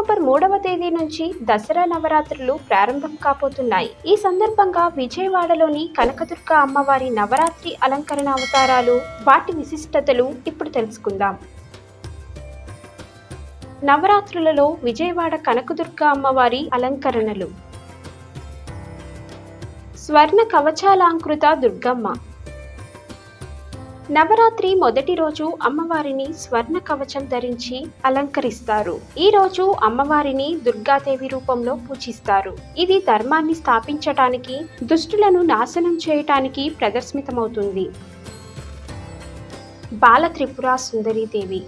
October మూడవ తేదీ నుంచి దసరా నవరాత్రులు ప్రారంభం కాబోతున్నాయి. ఈ సందర్భంగా విజయవాడలోని కనకదుర్గ అమ్మవారి నవరాత్రి అలంకరణ అవతారాలు వాటి విశిష్టతలు ఇప్పుడు తెలుసుకుందాం. నవరాత్రులలో విజయవాడ కనకదుర్గ అమ్మవారి అలంకరణలు. స్వర్ణ కవచాలాంకృత దుర్గమ్మ. నవరాత్రి మొదటి రోజు అమ్మవారిని స్వర్ణ కవచం ధరించి అలంకరిస్తారు. ఈ రోజు అమ్మవారిని దుర్గాదేవి రూపంలో పూజిస్తారు. ఇది ధర్మాన్ని స్థాపించటానికి దుష్టులను నాశనం చేయటానికి ప్రదర్శితమవుతుంది. బాల త్రిపుర సుందరీదేవి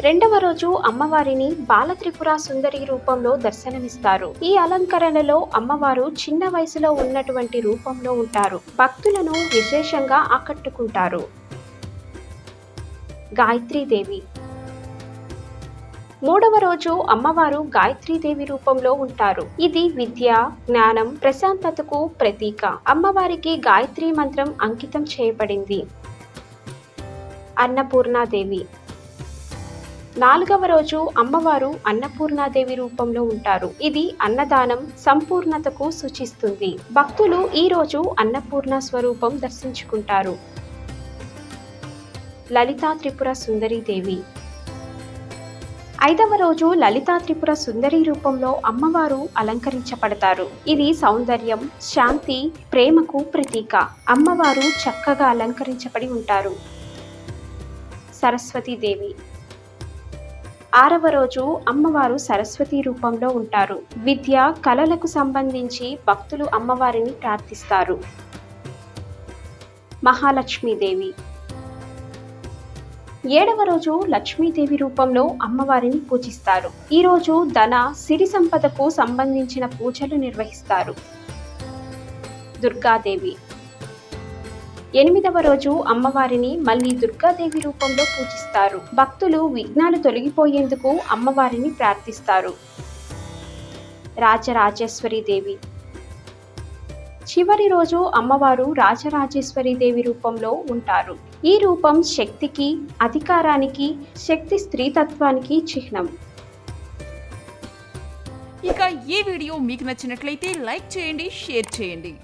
రెండవ రోజు అమ్మవారిని బాలత్రిపుర సుందరి రూపంలో దర్శనమిస్తారు. ఈ అలంకరణలో అమ్మవారు చిన్న వయసులో ఉన్నటువంటి రూపంలో ఉంటారు. భక్తులను విశేషంగా ఆకట్టుకుంటారు. గాయత్రీదేవి మూడవ రోజు అమ్మవారు గాయత్రీదేవి రూపంలో ఉంటారు. ఇది విద్య జ్ఞానం ప్రశాంతతకు ప్రతీక. అమ్మవారికి గాయత్రి మంత్రం అంకితం చేయబడింది. అన్నపూర్ణాదేవి నాలుగవ రోజు అమ్మవారు అన్నపూర్ణాదేవి రూపంలో ఉంటారు. ఇది అన్నదానం సంపూర్ణతకు సూచిస్తుంది. భక్తులు ఈ రోజు అన్నపూర్ణ స్వరూపం దర్శించుకుంటారు. లలితా త్రిపుర సుందరీదేవి ఐదవ రోజు లలితా త్రిపుర సుందరి రూపంలో అమ్మవారు అలంకరించబడతారు. ఇది సౌందర్యం శాంతి ప్రేమకు ప్రతీక. అమ్మవారు చక్కగా అలంకరించబడి ఉంటారు. సరస్వతీదేవి ఆరవ రోజు అమ్మవారు సరస్వతి రూపంలో ఉంటారు. విద్య కళలకు సంబంధించి భక్తులు అమ్మవారిని ప్రార్థిస్తారు. మహాలక్ష్మీదేవి ఏడవ రోజు లక్ష్మీదేవి రూపంలో అమ్మవారిని పూజిస్తారు. ఈరోజు ధన సిరి సంపదకు సంబంధించిన పూజలు నిర్వహిస్తారు. దుర్గాదేవి ఎనిమిదవ రోజు అమ్మవారిని మళ్ళీ దుర్గాదేవి రూపంలో పూజిస్తారు. భక్తులు విఘ్నాలు తొలగిపోయేందుకు అమ్మవారిని ప్రార్థిస్తారు. రాజరాజేశ్వరి దేవి. చివరి రోజు అమ్మవారు రాజరాజేశ్వరి దేవి రూపంలో ఉంటారు. ఈ రూపం శక్తికి అధికారానికి శక్తి స్త్రీతత్వానికి చిహ్నం. ఇక ఈ వీడియో మీకు నచ్చినట్లయితే లైక్ చేయండి షేర్ చేయండి.